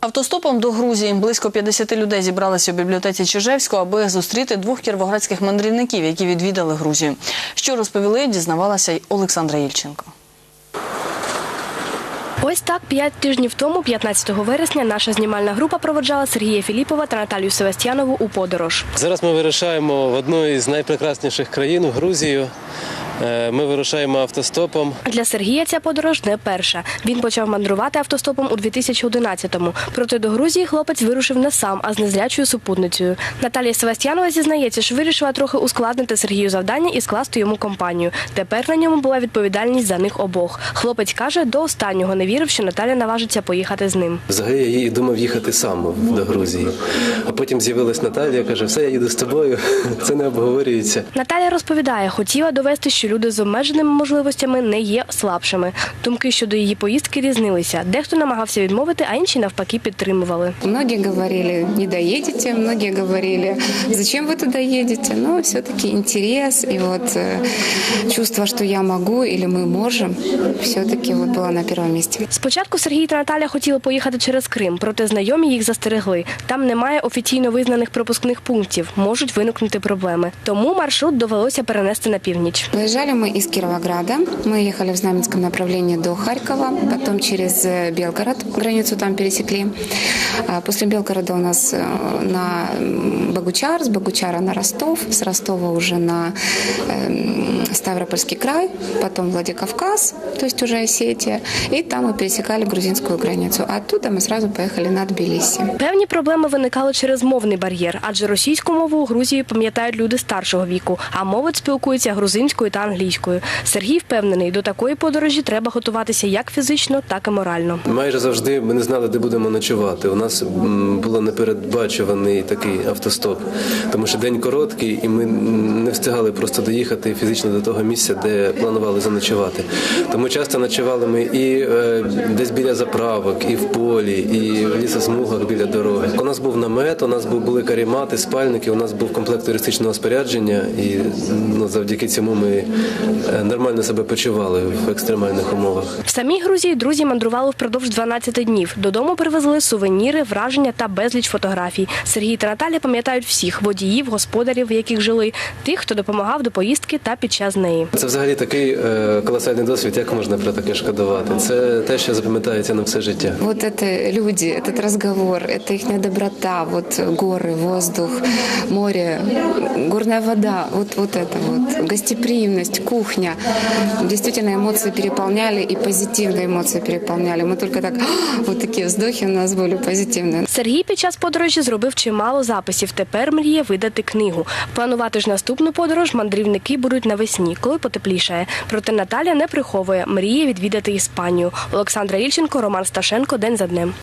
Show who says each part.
Speaker 1: Автостопом до Грузії близько 50 людей зібралися у бібліотеці Чижевського, аби зустріти двох кіровоградських мандрівників, які відвідали Грузію. Що розповіли, дізнавалася й Олександра Ільченко.
Speaker 2: Ось так п'ять тижнів тому, 15 вересня, наша знімальна група проводжала Сергія Філіпова та Наталію Севастьянову у подорож.
Speaker 3: Зараз ми вирушаємо в одну із найпрекрасніших країн Грузію. Е, Ми вирушаємо автостопом.
Speaker 2: Для Сергія ця подорож не перша. Він почав мандрувати автостопом у 2011-му. Проте до Грузії хлопець вирушив не сам, а з незрячою супутницею. Наталія Севастьянова зізнається, що вирішила трохи ускладнити Сергію завдання і скласти йому компанію. Тепер на ньому була відповідальність за них обох. Хлопець каже, до останнього не вірив, що Наталя наважиться поїхати з ним.
Speaker 3: Взагалі я її думав їхати сам до Грузії. А потім з'явилась Наталія, каже, все, я їду з тобою. Це не обговорюється.
Speaker 2: Наталя розповідає, хотіла довести, що люди з обмеженими можливостями не є слабшими. Думки щодо її поїздки різнилися. Дехто намагався відмовити, а інші навпаки підтримували.
Speaker 4: Многие говорили, не доедете, многие говорили, зачем вы туда едете, но все-таки интерес и вот э, чувство, что я могу или мы можем, все-таки вот было на первом месте.
Speaker 2: Спочатку Сергій та Наталя хотіли поїхати через Крим, проте знайомі їх застерегли. Там немає офіційно визнаних пропускних пунктів, можуть виникнути проблеми. Тому маршрут довелося перенести на північ.
Speaker 4: Выезжали мы из Кировограда, мы ехали в Знаменском направлении до Харькова, потом через э, Белгород, границу там пересекли. А После Белгорода у нас э, на м, Богучар, с Богучара на Ростов, с Ростова уже на эм, Ставропольский край, потом Владикавказ, то есть уже Осетия, и там мы пересекали грузинскую границу. А оттуда мы сразу поехали на Тбилиси.
Speaker 2: Певні проблеми виникали через мовний бар'єр, адже російську мову у Грузії пам'ятають люди старшого віку, а молодь спілкується грузинською та англійською. Сергій впевнений, до такої подорожі треба готуватися як фізично, так і морально.
Speaker 3: Майже завжди ми не знали, де будемо ночувати. У нас було непередбачуваний такий автостоп, тому що день короткий, і ми не встигали просто доїхати фізично до того місця, де планували заночувати. Тому часто ночували ми і е, десь біля заправок, і в полі, і в лісосмугах біля дороги. У нас був намет, у нас були карімати, спальники, у нас був комплект туристичного спорядження, і ну, завдяки цьому ми е, нормально себе почували в екстремальних умовах.
Speaker 2: В самій Грузії друзі мандрували впродовж 12 днів. Додому привезли сувеніри, враження та безліч фотографій. Сергій та Наталя пам'ятають всіх водіїв, господарів, в яких жили, тих, хто допомагав до поїздки та під час неї.
Speaker 3: Це взагалі такий е, колосальний досвід, як можна про таке шкодувати. Це те, що запам'ятається на все життя.
Speaker 4: Вот это люди, этот разговор, это их доброта, вот горы, воздух, море, горная вода, вот, вот это вот, гостеприимность, кухня. Действительно, эмоции переполняли и позитивные эмоции переполняли. Мы только так, вот такие вздохи у нас были позитивные.
Speaker 2: Сергій під час подорожі зробив чимало записів. Тепер мріє видати книгу. Планувати ж наступну подорож мандрівники будуть навесні, коли потеплішає. Проте Наталя не приховує, мріє відвідати Іспанію. Олександра Ільченко, Роман Сташенко. День за днем.